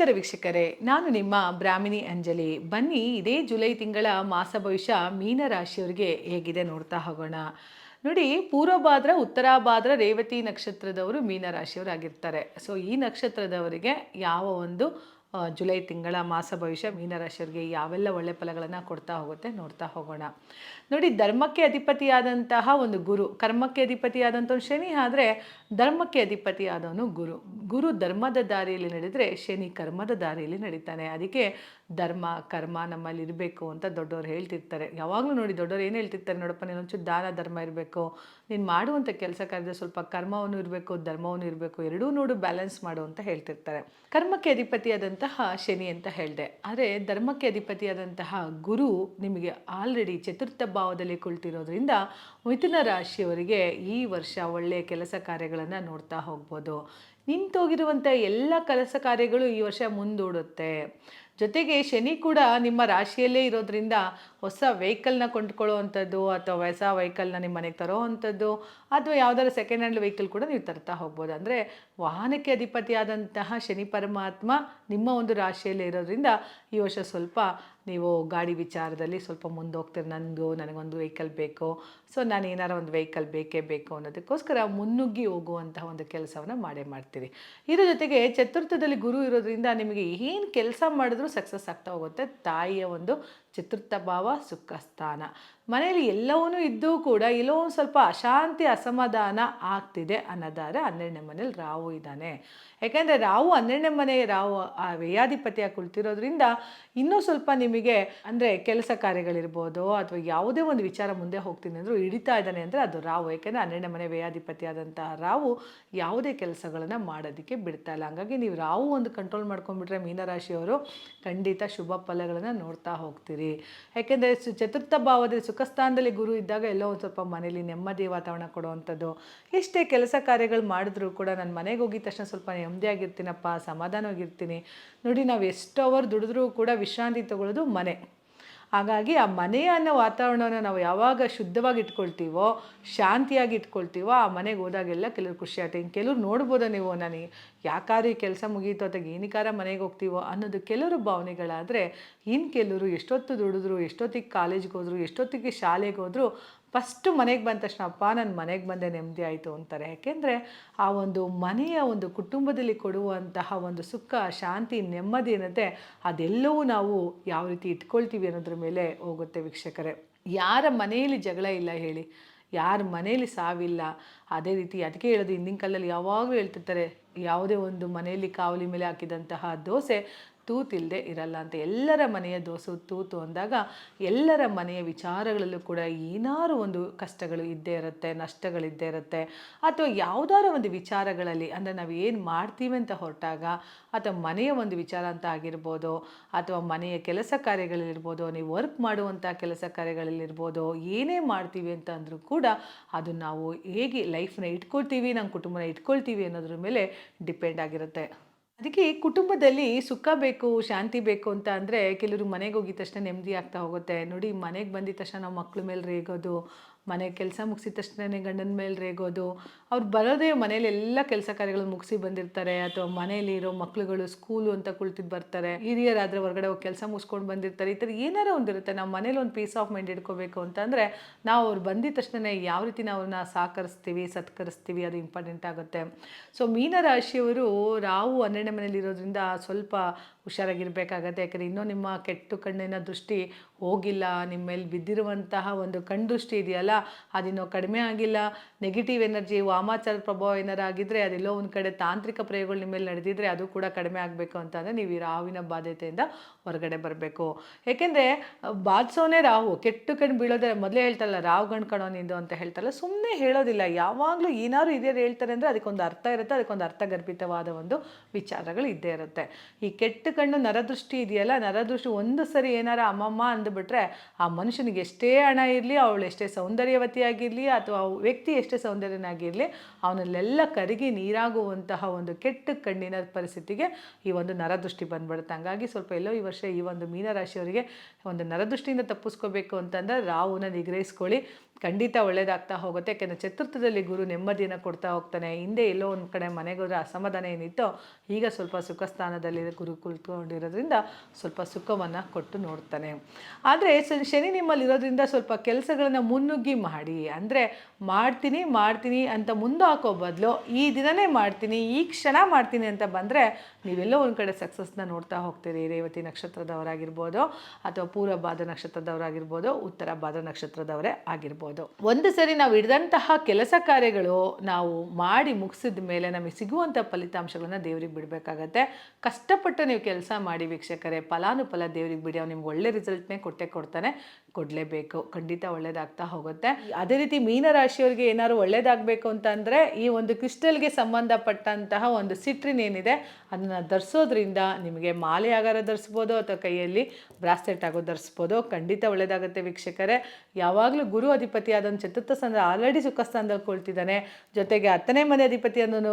ನಮಸ್ಕಾರ ವೀಕ್ಷಕರೇ, ನಾನು ನಿಮ್ಮ ಬ್ರಾಹ್ಮಿಣಿ ಅಂಜಲಿ. ಬನ್ನಿ, ಇದೇ ಜುಲೈ ತಿಂಗಳ ಮಾಸ ಭವಿಷ್ಯ ಮೀನ ರಾಶಿಯವರಿಗೆ ಹೇಗಿದೆ ನೋಡ್ತಾ ಹೋಗೋಣ. ನೋಡಿ, ಪೂರ್ವಭಾದ್ರ, ಉತ್ತರಾಭಾದ್ರ, ರೇವತಿ ನಕ್ಷತ್ರದವರು ಮೀನ ರಾಶಿಯವರಾಗಿರ್ತಾರೆ. ಸೊ ಈ ನಕ್ಷತ್ರದವರಿಗೆ ಯಾವ ಒಂದು ಜುಲೈ ತಿಂಗಳ ಮಾಸ ಭವಿಷ್ಯ ಮೀನರಾಶಿಯವರಿಗೆ ಯಾವೆಲ್ಲ ಒಳ್ಳೆ ಫಲಗಳನ್ನು ಕೊಡ್ತಾ ಹೋಗುತ್ತೆ ನೋಡ್ತಾ ಹೋಗೋಣ. ನೋಡಿ, ಧರ್ಮಕ್ಕೆ ಅಧಿಪತಿಯಾದಂತಹ ಒಂದು ಗುರು, ಕರ್ಮಕ್ಕೆ ಅಧಿಪತಿಯಾದಂಥ ಶನಿ, ಆದರೆ ಧರ್ಮಕ್ಕೆ ಅಧಿಪತಿಯಾದವನು ಗುರು. ಗುರು ಧರ್ಮದ ದಾರಿಯಲ್ಲಿ ನಡೆದರೆ ಶನಿ ಕರ್ಮದ ದಾರಿಯಲ್ಲಿ ನಡೀತಾನೆ. ಅದಕ್ಕೆ ಧರ್ಮ, ಕರ್ಮ ನಮ್ಮಲ್ಲಿ ಇರಬೇಕು ಅಂತ ದೊಡ್ಡವರು ಹೇಳ್ತಿರ್ತಾರೆ. ಯಾವಾಗಲೂ ನೋಡಿ, ದೊಡ್ಡವರು ಏನು ಹೇಳ್ತಿರ್ತಾರೆ ನೋಡಪ್ಪ, ನೀನು ಒಂಚೂರು ದಾನ, ಧರ್ಮ ಇರಬೇಕು. ನೀನು ಮಾಡುವಂಥ ಕೆಲಸ ಕಾರ್ಯದ ಸ್ವಲ್ಪ ಕರ್ಮವನ್ನು ಇರಬೇಕು ಧರ್ಮವನ್ನು ಇರಬೇಕು. ಎರಡೂ ನೋಡು, ಬ್ಯಾಲೆನ್ಸ್ ಮಾಡು ಅಂತ ಹೇಳ್ತಿರ್ತಾರೆ. ಕರ್ಮಕ್ಕೆ ಅಧಿಪತಿಯಾದಂತಹ ಶನಿ ಅಂತ ಹೇಳಿದೆ. ಆದರೆ ಧರ್ಮಕ್ಕೆ ಅಧಿಪತಿಯಾದಂತಹ ಗುರು ನಿಮಗೆ ಆಲ್ರೆಡಿ ಚತುರ್ಥ ಭಾವದಲ್ಲಿ ಕುಳಿತಿರೋದ್ರಿಂದ ಮಿಥುನ ರಾಶಿಯವರಿಗೆ ಈ ವರ್ಷ ಒಳ್ಳೆಯ ಕೆಲಸ ಕಾರ್ಯಗಳನ್ನು ನೋಡ್ತಾ ಹೋಗ್ಬೋದು. ನಿಂತೋಗಿರುವಂಥ ಎಲ್ಲ ಕೆಲಸ ಕಾರ್ಯಗಳು ಈ ವರ್ಷ ಮುಂದೂಡುತ್ತೆ. ಜೊತೆಗೆ ಶನಿ ಕೂಡ ನಿಮ್ಮ ರಾಶಿಯಲ್ಲೇ ಇರೋದ್ರಿಂದ ಹೊಸ ವೆಹಿಕಲ್ನ ಕೊಂಡ್ಕೊಳ್ಳುವಂಥದ್ದು ಅಥವಾ ಹೊಸ ವೆಹಿಕಲ್ನ ನಿಮ್ಮ ಮನೆಗೆ ತರೋ ಅಂಥದ್ದು ಅಥವಾ ಯಾವುದಾದ್ರು ಸೆಕೆಂಡ್ ಹ್ಯಾಂಡ್ ವೆಹಿಕಲ್ ಕೂಡ ನೀವು ತರ್ತಾ ಹೋಗ್ಬೋದು. ಅಂದರೆ ವಾಹನಕ್ಕೆ ಅಧಿಪತಿಯಾದಂತಹ ಶನಿ ಪರಮಾತ್ಮ ನಿಮ್ಮ ಒಂದು ರಾಶಿಯಲ್ಲಿ ಇರೋದ್ರಿಂದ ಈ ವರ್ಷ ಸ್ವಲ್ಪ ನೀವು ಗಾಡಿ ವಿಚಾರದಲ್ಲಿ ಸ್ವಲ್ಪ ಮುಂದೆ ಹೋಗ್ತೀರಿ ನನಗೂ ನನಗೊಂದು ವೆಹಿಕಲ್ ಬೇಕು. ಸೊ ನಾನು ಏನಾರು ಒಂದು ವೆಹಿಕಲ್ ಬೇಕೇ ಬೇಕು ಅನ್ನೋದಕ್ಕೋಸ್ಕರ ಮುನ್ನುಗ್ಗಿ ಹೋಗುವಂತಹ ಒಂದು ಕೆಲಸವನ್ನು ಮಾಡೇ ಮಾಡ್ತೀರಿ. ಇದರ ಜೊತೆಗೆ ಚತುರ್ಥದಲ್ಲಿ ಗುರು ಇರೋದ್ರಿಂದ ನಿಮಗೆ ಏನು ಕೆಲಸ ಮಾಡಿದ್ರೂ ಸಕ್ಸಸ್ ಆಗ್ತಾ ಹೋಗುತ್ತೆ ತಾಯಿಯ ಒಂದು ಚತುರ್ಥ ಭಾವ ಸುಖ ಸ್ಥಾನ ಮನೆಯಲ್ಲಿ ಎಲ್ಲವನ್ನೂ ಇದ್ದೂ ಕೂಡ ಎಲ್ಲೋ ಒಂದು ಸ್ವಲ್ಪ ಅಶಾಂತಿ, ಅಸಮಾಧಾನ ಆಗ್ತಿದೆ ಅನ್ನೋದಾದರೆ ಹನ್ನೆರಡನೇ ಮನೇಲಿ ರಾವು ಇದ್ದಾನೆ. ಯಾಕೆಂದರೆ ರಾವು ಹನ್ನೆರಡನೇ ಮನೆ ರಾವು ಆ ವ್ಯಯಾಧಿಪತಿಯಾಗಿ ಕುಳಿತಿರೋದ್ರಿಂದ ಇನ್ನೂ ಸ್ವಲ್ಪ ನಿಮಗೆ ಅಂದರೆ ಕೆಲಸ ಕಾರ್ಯಗಳಿರ್ಬೋದು ಅಥವಾ ಯಾವುದೇ ಒಂದು ವಿಚಾರ ಮುಂದೆ ಹೋಗ್ತೀನಿ ಅಂದರೂ ಹಿಡಿತಾ ಇದ್ದಾನೆ ಅಂದರೆ ಅದು ರಾವು ಯಾಕೆಂದರೆ ಹನ್ನೆರಡನೇ ಮನೆ ವ್ಯಯಾಧಿಪತಿಯಾದಂತಹ ರಾವು ಯಾವುದೇ ಕೆಲಸಗಳನ್ನು ಮಾಡೋದಕ್ಕೆ ಬಿಡ್ತಾ ಇಲ್ಲ. ಹಾಗಾಗಿ ನೀವು ರಾವು ಒಂದು ಕಂಟ್ರೋಲ್ ಮಾಡ್ಕೊಂಡ್ಬಿಟ್ರೆ ಮೀನರಾಶಿಯವರು ಖಂಡಿತ ಶುಭ ಫಲಗಳನ್ನು ನೋಡ್ತಾ ಹೋಗ್ತೀರಿ. ಯಾಕೆಂದರೆ ಸು ಚತುರ್ಥ ಭಾವದಲ್ಲಿ ಸುಖಸ್ಥಾನದಲ್ಲಿ ಗುರು ಇದ್ದಾಗ ಎಲ್ಲೋ ಒಂದು ಸ್ವಲ್ಪ ಮನೇಲಿ ನೆಮ್ಮದಿ ವಾತಾವರಣ ಕೊಡುವಂಥದ್ದು. ಎಷ್ಟೇ ಕೆಲಸ ಕಾರ್ಯಗಳು ಮಾಡಿದ್ರೂ ಕೂಡ ನಾನು ಮನೆಗೆ ಹೋಗಿದ ತಕ್ಷಣ ಸ್ವಲ್ಪ ನೆಮ್ಮದಿಯಾಗಿರ್ತೀನಪ್ಪ ಸಮಾಧಾನವಾಗಿರ್ತೀನಿ. ನೋಡಿ ನಾವು ಎಷ್ಟು ಅವರ್ ದುಡಿದ್ರೂ ಕೂಡ ವಿಶ್ರಾಂತಿ ತಗೊಳ್ಳೋದು ಮನೆ. ಹಾಗಾಗಿ ಆ ಮನೆಯ ಅನ್ನೋ ವಾತಾವರಣವನ್ನು ನಾವು ಯಾವಾಗ ಶುದ್ಧವಾಗಿ ಇಟ್ಕೊಳ್ತೀವೋ, ಶಾಂತಿಯಾಗಿ ಇಟ್ಕೊಳ್ತೀವೋ, ಆ ಮನೆಗೆ ಹೋದಾಗೆಲ್ಲ ಕೆಲವ್ರು ಖುಷಿ ಆಗ್ತದೆ ಇನ್ನು ಕೆಲವ್ರು ನೋಡ್ಬೋದು ನೀವು ನನಗೆ ಯಾಕಾದ್ರೂ ಈ ಕೆಲಸ ಮುಗೀತು ಅಥವಾ ಏನಿಕಾರ ಮನೆಗೆ ಹೋಗ್ತೀವೋ ಅನ್ನೋದು ಕೆಲವರು ಭಾವನೆಗಳಾದರೆ, ಇನ್ನು ಕೆಲವರು ಎಷ್ಟೊತ್ತು ದುಡಿದ್ರು, ಎಷ್ಟೊತ್ತಿಗೆ ಕಾಲೇಜ್ಗೆ ಹೋದ್ರು, ಎಷ್ಟೊತ್ತಿಗೆ ಶಾಲೆಗೆ ಹೋದ್ರು ಫಸ್ಟು ಮನೆಗೆ ಬಂದ ತಕ್ಷಣ, ಅಪ್ಪ ನನ್ನ ಮನೆಗೆ ಬಂದೆ ನೆಮ್ಮದಿ ಆಯಿತು ಅಂತಾರೆ. ಯಾಕೆಂದರೆ ಆ ಒಂದು ಮನೆಯ ಒಂದು ಕುಟುಂಬದಲ್ಲಿ ಕೊಡುವಂತಹ ಒಂದು ಸುಖ, ಶಾಂತಿ, ನೆಮ್ಮದಿ ಏನಂತೆ, ಅದೆಲ್ಲವೂ ನಾವು ಯಾವ ರೀತಿ ಇಟ್ಕೊಳ್ತೀವಿ ಅನ್ನೋದ್ರ ಮೇಲೆ ಹೋಗುತ್ತೆ ವೀಕ್ಷಕರೇ. ಯಾರ ಮನೆಯಲ್ಲಿ ಜಗಳ ಇಲ್ಲ ಹೇಳಿ, ಯಾರ ಮನೆಯಲ್ಲಿ ಸಾವಿಲ್ಲ, ಅದೇ ರೀತಿ ಅದಕ್ಕೆ ಹೇಳೋದು ಹಿಂದಿನ ಕಾಲದಲ್ಲಿ ಯಾವಾಗಲೂ ಹೇಳ್ತಿರ್ತಾರೆ, ಯಾವುದೇ ಒಂದು ಮನೆಯಲ್ಲಿ ಕಾವಲಿ ಮೇಲೆ ಹಾಕಿದಂತಹ ದೋಸೆ ತೂತಿಲ್ಲದೆ ಇರಲ್ಲ ಅಂತ ಎಲ್ಲರ ಮನೆಯ ದೋಸು ತೂತು ಅಂದಾಗ ಎಲ್ಲರ ಮನೆಯ ವಿಚಾರಗಳಲ್ಲೂ ಕೂಡ ಏನಾರು ಒಂದು ಕಷ್ಟಗಳು ಇದ್ದೇ ಇರುತ್ತೆ ನಷ್ಟಗಳಿದ್ದೇ ಇರುತ್ತೆ. ಅಥವಾ ಯಾವುದಾರ ಒಂದು ವಿಚಾರಗಳಲ್ಲಿ ಅಂದರೆ ನಾವು ಏನು ಮಾಡ್ತೀವಿ ಅಂತ ಹೊರಟಾಗ ಅಥವಾ ಮನೆಯ ಒಂದು ವಿಚಾರ ಅಂತ ಆಗಿರ್ಬೋದು ಅಥವಾ ಮನೆಯ ಕೆಲಸ ಕಾರ್ಯಗಳಲ್ಲಿರ್ಬೋದು, ನೀವು ವರ್ಕ್ ಮಾಡುವಂಥ ಕೆಲಸ ಕಾರ್ಯಗಳಲ್ಲಿರ್ಬೋದು, ಏನೇ ಮಾಡ್ತೀವಿ ಅಂತ ಅಂದರೂ ಕೂಡ ಅದು ನಾವು ಹೇಗೆ ಲೈಫ್ನ ಇಟ್ಕೊಳ್ತೀವಿ ನಮ್ಮ ಕುಟುಂಬನ ಇಟ್ಕೊಳ್ತೀವಿ ಅನ್ನೋದ್ರ ಮೇಲೆ ಡಿಪೆಂಡ್ ಆಗಿರುತ್ತೆ. ಅದಕ್ಕೆ ಕುಟುಂಬದಲ್ಲಿ ಸುಖ ಬೇಕು, ಶಾಂತಿ ಬೇಕು ಅಂತ ಅಂದರೆ ಕೆಲವರು ಮನೆಗೆ ಹೋಗಿದ ತಕ್ಷಣ ನೆಮ್ಮದಿ ಆಗ್ತಾ ಹೋಗುತ್ತೆ. ನೋಡಿ ಮನೆಗೆ ಬಂದಿದ ತಕ್ಷಣ ನಾವು ಮಕ್ಳ ಮೇಲೆ ರೇಗೋದು ಮನೆ ಕೆಲಸ ಮುಗಿಸಿದ ತಕ್ಷಣನೇ ಗಂಡನ ಮೇಲೆ ರೇಗೋದು. ಅವ್ರು ಬರೋದೇ ಮನೇಲಿ ಎಲ್ಲ ಕೆಲಸ ಕಾರ್ಯಗಳನ್ನು ಮುಗಿಸಿ ಬಂದಿರ್ತಾರೆ. ಅಥವಾ ಮನೇಲಿ ಇರೋ ಮಕ್ಳುಗಳು ಸ್ಕೂಲು ಅಂತ ಕುಳಿತಿದ್ದು ಬರ್ತಾರೆ. ಹಿರಿಯರಾದರೆ ಹೊರಗಡೆ ಹೋಗಿ ಕೆಲಸ ಮುಗಿಸ್ಕೊಂಡು ಬಂದಿರ್ತಾರೆ. ಈ ಥರ ಏನಾರ ಒಂದಿರುತ್ತೆ ನಾವು ಮನೇಲಿ ಒಂದು ಪೀಸ್ ಆಫ್ ಮೈಂಡ್ ಇಟ್ಕೋಬೇಕು ಅಂತಂದರೆ ನಾವು ಅವ್ರು ಬಂದಿದ ತಕ್ಷಣ ಯಾವ ರೀತಿ ನಾವು ಅವ್ರನ್ನ ಸಹಕರಿಸ್ತೀವಿ, ಸತ್ಕರಿಸ್ತೀವಿ ಅದು ಇಂಪಾರ್ಟೆಂಟ್ ಆಗುತ್ತೆ. ಸೊ ಮೀನರಾಶಿಯವರು ರಾವು ಹನ್ನೆರಡನೇ ಮನೇಲಿ ಇರೋದ್ರಿಂದ ಸ್ವಲ್ಪ ಹುಷಾರಾಗಿರ್ಬೇಕಾಗತ್ತೆ. ಯಾಕಂದರೆ ಇನ್ನೂ ನಿಮ್ಮ ಕೆಟ್ಟು ಕಣ್ಣಿನ ದೃಷ್ಟಿ ಹೋಗಿಲ್ಲ, ನಿಮ್ಮ ಮೇಲೆ ಬಿದ್ದಿರುವಂತಹ ಒಂದು ಕಣ್ಣು ದೃಷ್ಟಿ ಇದೆಯಲ್ಲ, ಅದಿನ್ನೂ ಕಡಿಮೆ ಆಗಿಲ್ಲ. ನೆಗೆಟಿವ್ ಎನರ್ಜಿ ವಾಮಾಚಾರ ಪ್ರಭಾವ ಏನಾರು ಆಗಿದ್ದರೆ ಅದೆಲ್ಲೋ ಒಂದು ಕಡೆ ತಾಂತ್ರಿಕ ಪ್ರಯೋಗಗಳು ನಿಮ್ಮ ಮೇಲೆ ನಡೆದಿದ್ದರೆ ಅದು ಕೂಡ ಕಡಿಮೆ ಆಗಬೇಕು ಅಂತಂದರೆ ನೀವು ಈ ರಾವಿನ ಬಾಧ್ಯತೆಯಿಂದ ಹೊರಗಡೆ ಬರಬೇಕು. ಏಕೆಂದರೆ ಬಾಧಿಸೋನೇ ರಾಹು, ಕೆಟ್ಟು ಕಣ್ಣು ಬೀಳೋದೇ ಮೊದಲೇ ಹೇಳ್ತಾರಲ್ಲ ರಾವು ಗಂಡು ಕಣೋ ನಿಂದು ಅಂತ ಹೇಳ್ತಾರಲ್ಲ ಸುಮ್ಮನೆ ಹೇಳೋದಿಲ್ಲ. ಯಾವಾಗಲೂ ಏನಾದ್ರು ಇದೇ ಹೇಳ್ತಾರೆ ಅಂದರೆ ಅದಕ್ಕೊಂದು ಅರ್ಥ ಇರುತ್ತೆ, ಅದಕ್ಕೊಂದು ಅರ್ಥಗರ್ಭಿತವಾದ ಒಂದು ವಿಚಾರಗಳು ಇದ್ದೇ ಇರುತ್ತೆ. ಈ ಕೆಟ್ಟ ಕಣ್ಣು ನರದೃಷ್ಟಿ ಇದೆಯಲ್ಲ, ನರದೃಷ್ಟಿ ಒಂದು ಸರಿ ಏನಾರ ಅಮ್ಮಮ್ಮ ಅಂದುಬಿಟ್ರೆ ಆ ಮನುಷ್ಯನಿಗೆ ಎಷ್ಟೇ ಹಣ ಇರಲಿ, ಅವಳು ಎಷ್ಟೇ ಸೌಂದರ್ಯವತಿಯಾಗಿರಲಿ ಅಥವಾ ವ್ಯಕ್ತಿ ಎಷ್ಟೇ ಸೌಂದರ್ಯನಾಗಿರಲಿ, ಅವನಲ್ಲೆಲ್ಲ ಕರಗಿ ನೀರಾಗುವಂತಹ ಒಂದು ಕೆಟ್ಟ ಕಣ್ಣಿನ ಪರಿಸ್ಥಿತಿಗೆ ಈ ಒಂದು ನರದೃಷ್ಟಿ ಬಂದ್ಬಿಡುತ್ತೆ. ಹಂಗಾಗಿ ಸ್ವಲ್ಪ ಎಲ್ಲೋ ಈ ವರ್ಷ ಈ ಒಂದು ಮೀನರಾಶಿಯವರಿಗೆ ಒಂದು ನರದೃಷ್ಟಿಯಿಂದ ತಪ್ಪಿಸ್ಕೋಬೇಕು ಅಂತಂದರೆ ರಾಹುನ ನಿಗ್ರಹಿಸ್ಕೊಳ್ಳಿ. ಖಂಡಿತ ಒಳ್ಳೇದಾಗ್ತಾ ಹೋಗುತ್ತೆ. ಯಾಕೆಂದರೆ ಚತುರ್ಥದಲ್ಲಿ ಗುರು ನೆಮ್ಮದಿಯನ್ನು ಕೊಡ್ತಾ ಹೋಗ್ತಾನೆ. ಹಿಂದೆ ಎಲ್ಲೋ ಒಂದು ಕಡೆ ಮನೆಗೆ ಹೋದ್ರೆ ಅಸಮಾಧಾನ ಏನಿತ್ತೋ, ಈಗ ಸ್ವಲ್ಪ ಸುಖ ಸ್ಥಾನದಲ್ಲಿ ಗುರು ಕುಳಿತುಕೊಂಡಿರೋದ್ರಿಂದ ಸ್ವಲ್ಪ ಸುಖವನ್ನು ಕೊಟ್ಟು ನೋಡ್ತಾನೆ. ಆದರೆ ಶನಿ ನಿಮ್ಮಲ್ಲಿ ಇರೋದ್ರಿಂದ ಸ್ವಲ್ಪ ಕೆಲಸಗಳನ್ನು ಮುನ್ನುಗ್ಗಿ ಮಾಡಿ. ಅಂದರೆ ಮಾಡ್ತೀನಿ ಮಾಡ್ತೀನಿ ಅಂತ ಮುಂದೆ ಹಾಕೋ ಬದಲು ಈ ದಿನನೇ ಮಾಡ್ತೀನಿ, ಈ ಕ್ಷಣ ಮಾಡ್ತೀನಿ ಅಂತ ಬಂದರೆ ನೀವೆಲ್ಲೋ ಒಂದು ಕಡೆ ಸಕ್ಸಸ್ನ ನೋಡ್ತಾ ಹೋಗ್ತೀರಿ. ರೇವತಿ ನಕ್ಷತ್ರದವರಾಗಿರ್ಬೋದು ಅಥವಾ ಪೂರ್ವ ಭಾದ ನಕ್ಷತ್ರದವರಾಗಿರ್ಬೋದು, ಉತ್ತರ ಭಾದ ನಕ್ಷತ್ರದವರೇ ಆಗಿರ್ಬೋದು. ಒಂದು ಸರಿ ನಾವು ಹಿಡಿದಂತಹ ಕೆಲಸ ಕಾರ್ಯಗಳು ನಾವು ಮಾಡಿ ಮುಗಿಸಿದ ಮೇಲೆ ನಮಗೆ ಸಿಗುವಂಥ ಫಲಿತಾಂಶಗಳನ್ನ ದೇವ್ರಿಗೆ ಬಿಡಬೇಕಾಗತ್ತೆ. ಕಷ್ಟಪಟ್ಟು ನೀವು ಕೆಲಸ ಮಾಡಿ ವೀಕ್ಷಕರೇ, ಫಲಾನುಫಲ ದೇವ್ರಿಗೆ ಬಿಡಿ. ಅವ್ನು ನಿಮ್ಗೆ ಒಳ್ಳೆ ರಿಸಲ್ಟ್ನೇ ಕೊಟ್ಟೆ ಕೊಡ್ತಾನೆ. ಕೊಡಲೇಬೇಕು. ಖಂಡಿತ ಒಳ್ಳೇದಾಗ್ತಾ ಹೋಗುತ್ತೆ. ಅದೇ ರೀತಿ ಮೀನರಾಶಿಯವರಿಗೆ ಏನಾದ್ರು ಒಳ್ಳೇದಾಗಬೇಕು ಅಂತಂದರೆ ಈ ಒಂದು ಕ್ರಿಸ್ಟಲ್ಗೆ ಸಂಬಂಧಪಟ್ಟಂತಹ ಒಂದು ಸಿಟ್ರಿನ್ ಏನಿದೆ, ಅದನ್ನು ಧರಿಸೋದ್ರಿಂದ ನಿಮಗೆ ಮಾಲೆ ಆಗಾರ ಧರಿಸ್ಬೋದು ಅಥವಾ ಕೈಯಲ್ಲಿ ಬ್ರಾಸ್ಲೆಟ್ ಆಗೋ ಧರಿಸ್ಬೋದು. ಖಂಡಿತ ಒಳ್ಳೇದಾಗುತ್ತೆ ವೀಕ್ಷಕರೇ. ಯಾವಾಗಲೂ ಗುರು ಆದ ಚತುರ್ಥ ಸ್ಥಾನ ಆಲ್ರೆಡಿ ಸುಖ ಸ್ಥಾನದಲ್ಲಿ ಕೊಳ್ತಿದ್ದಾನೆ. ಜೊತೆಗೆ ಹತ್ತನೇ ಮನೆ ಅಧಿಪತಿ ಅನ್ನೋನು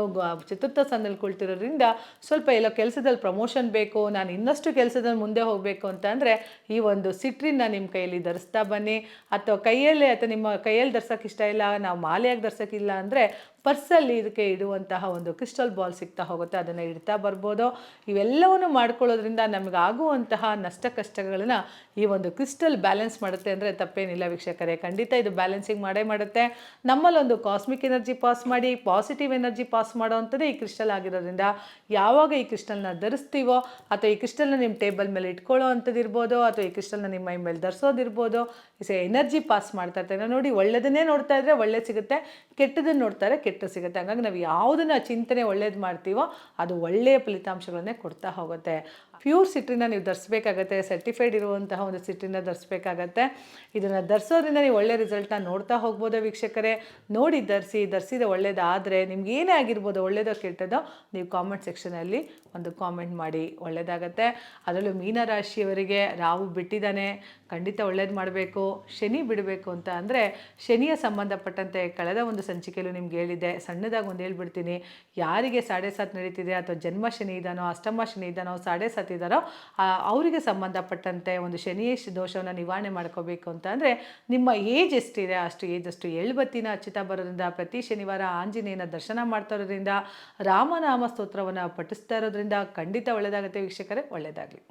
ಚತುರ್ಥ ಸ್ಥಾನದಲ್ಲಿ ಕೊಳ್ತಿರೋದ್ರಿಂದ ಸ್ವಲ್ಪ ಎಲ್ಲೋ ಕೆಲಸದಲ್ಲಿ ಪ್ರಮೋಷನ್ ಬೇಕು, ನಾನು ಇನ್ನಷ್ಟು ಕೆಲಸದಲ್ಲಿ ಮುಂದೆ ಹೋಗಬೇಕು ಅಂತಂದರೆ ಈ ಒಂದು ಸಿಟ್ರಿನ ನಿಮ್ಮ ಕೈಯಲ್ಲಿ ಧರಿಸ್ತಾ ಬನ್ನಿ. ಅಥವಾ ಕೈಯಲ್ಲೇ, ಅಥವಾ ನಿಮ್ಮ ಕೈಯಲ್ಲಿ ಧರ್ಸೋಕ್ಕೆ ಇಷ್ಟ ಇಲ್ಲ, ನಾವು ಮಾಲೆಯಾಗಿ ಧರ್ಸೋಕ್ಕಿಲ್ಲ ಅಂದರೆ ಪರ್ಸಲ್ಲಿ ಇದಕ್ಕೆ ಇಡುವಂತಹ ಒಂದು ಕ್ರಿಸ್ಟಲ್ ಬಾಲ್ ಸಿಗ್ತಾ ಹೋಗುತ್ತೆ, ಅದನ್ನು ಇಡ್ತಾ ಬರ್ಬೋದು. ಇವೆಲ್ಲವನ್ನು ಮಾಡ್ಕೊಳ್ಳೋದ್ರಿಂದ ನಮಗಾಗುವಂತಹ ನಷ್ಟ ಕಷ್ಟಗಳನ್ನು ಈ ಒಂದು ಕ್ರಿಸ್ಟಲ್ ಬ್ಯಾಲೆನ್ಸ್ ಮಾಡುತ್ತೆ ಅಂದರೆ ತಪ್ಪೇನಿಲ್ಲ ವೀಕ್ಷಕರೇ. ಖಂಡಿತ ಇದು ಬ್ಯಾಲೆನ್ಸಿಂಗ್ ಮಾಡೇ ಮಾಡುತ್ತೆ. ನಮ್ಮಲ್ಲೊಂದು ಕಾಸ್ಮಿಕ್ ಎನರ್ಜಿ ಪಾಸ್ ಮಾಡಿ ಪಾಸಿಟಿವ್ ಎನರ್ಜಿ ಪಾಸ್ ಮಾಡೋ ಅಂಥದ್ದೇ ಈ ಕ್ರಿಸ್ಟಲ್ ಆಗಿರೋದ್ರಿಂದ ಯಾವಾಗ ಈ ಕ್ರಿಸ್ಟಲ್ನ ಧರಿಸ್ತೀವೋ ಅಥವಾ ಈ ಕ್ರಿಸ್ಟಲ್ನ ನಿಮ್ಮ ಟೇಬಲ್ ಮೇಲೆ ಇಟ್ಕೊಳ್ಳೋ ಅಂಥದ್ದು ಇರ್ಬೋದು ಅಥವಾ ಈ ಕ್ರಿಸ್ಟಲ್ನ ನಿಮ್ಮ ಮೈ ಮೇಲೆ ಧರಿಸೋದಿರ್ಬೋದು ಎನರ್ಜಿ ಪಾಸ್ ಮಾಡ್ತಾ ಇರ್ತಾರೆ. ನೋಡಿ ಒಳ್ಳೆಯದನ್ನೇ ನೋಡ್ತಾ ಇದ್ರೆ ಒಳ್ಳೆ ಸಿಗುತ್ತೆ ಕೆಟ್ಟದನ್ನು ನೋಡ್ತಾರೆ ಕೆಟ್ಟ ಸಿಗುತ್ತೆ. ಹಾಗಾಗಿ ನಾವು ಯಾವುದನ್ನು ಚಿಂತನೆ ಒಳ್ಳೇದು ಮಾಡ್ತೀವೋ ಅದು ಒಳ್ಳೆಯ ಫಲಿತಾಂಶಗಳನ್ನೇ ಕೊಡ್ತಾ ಹೋಗುತ್ತೆ. ಪ್ಯೂರ್ ಸಿಟ್ರಿನ ನೀವು ಧರಿಸ್ಬೇಕಾಗತ್ತೆ, ಸರ್ಟಿಫೈಡ್ ಇರುವಂತಹ ಒಂದು ಸಿಟ್ರಿನ ಧರಿಸ್ಬೇಕಾಗತ್ತೆ. ಇದನ್ನು ಧರಿಸೋದ್ರಿಂದ ನೀವು ಒಳ್ಳೆ ರಿಸಲ್ಟ್ನ ನೋಡ್ತಾ ಹೋಗ್ಬೋದು ವೀಕ್ಷಕರೇ. ನೋಡಿ ಧರಿಸಿ, ಧರಿಸಿದ ಒಳ್ಳೇದಾದರೆ ನಿಮ್ಗೆ ಏನೇ ಆಗಿರ್ಬೋದು, ಒಳ್ಳೇದೋ ಕೆಟ್ಟದೋ ನೀವು ಕಾಮೆಂಟ್ ಸೆಕ್ಷನಲ್ಲಿ ಒಂದು ಕಾಮೆಂಟ್ ಮಾಡಿ ಒಳ್ಳೆಯದಾಗತ್ತೆ ಅದರಲ್ಲೂ ಮೀನರಾಶಿಯವರಿಗೆ ರಾವು ಬಿಟ್ಟಿದ್ದಾನೆ. ಖಂಡಿತ ಒಳ್ಳೇದು ಮಾಡಬೇಕು. ಶನಿ ಬಿಡಬೇಕು ಅಂತ ಅಂದರೆ ಶನಿಯ ಸಂಬಂಧಪಟ್ಟಂತೆ ಕಳೆದ ಒಂದು ಸಂಚಿಕೆಯಲ್ಲೂ ನಿಮ್ಗೆ ಹೇಳಿದ್ದೆ ಸಣ್ಣದಾಗಿ ಒಂದು ಹೇಳ್ಬಿಡ್ತೀನಿ. ಯಾರಿಗೆ ಸಾಡೆ ಸಾತ್ ನಡೀತಿದೆ ಅಥವಾ ಜನ್ಮ ಶನಿ ಇದ್ದಾನೋ ಅಷ್ಟಮ ಶನಿ ಇದ್ದಾನೋ ಸಾಡೆ ಸಾತ್ ಇದ್ದಾರೋ ಅವರಿಗೆ ಸಂಬಂಧಪಟ್ಟಂತೆ ಒಂದು ಶನಿ ದೋಷವನ್ನು ನಿವಾರಣೆ ಮಾಡ್ಕೋಬೇಕು ಅಂತ ಅಂದರೆ ನಿಮ್ಮ ಏಜ್ ಎಷ್ಟಿದೆ ಅಷ್ಟು ಏಜ್ ಅಷ್ಟು ಎಳ್ಬತ್ತಿನ ಅಚ್ಚುತ ಬರೋದ್ರಿಂದ. ಪ್ರತಿ ಶನಿವಾರ ಆಂಜನೇಯನ ದರ್ಶನ ಮಾಡ್ತಾ ಇರೋದ್ರಿಂದ ರಾಮನಾಮ ಸ್ತೋತ್ರವನ್ನು ಪಠಿಸ್ತಾ ಇರೋದ್ರಿಂದ ಖಂಡಿತ ಒಳ್ಳೆಯದಾಗುತ್ತೆ ವೀಕ್ಷಕರೇ ಒಳ್ಳೆಯದಾಗಲಿ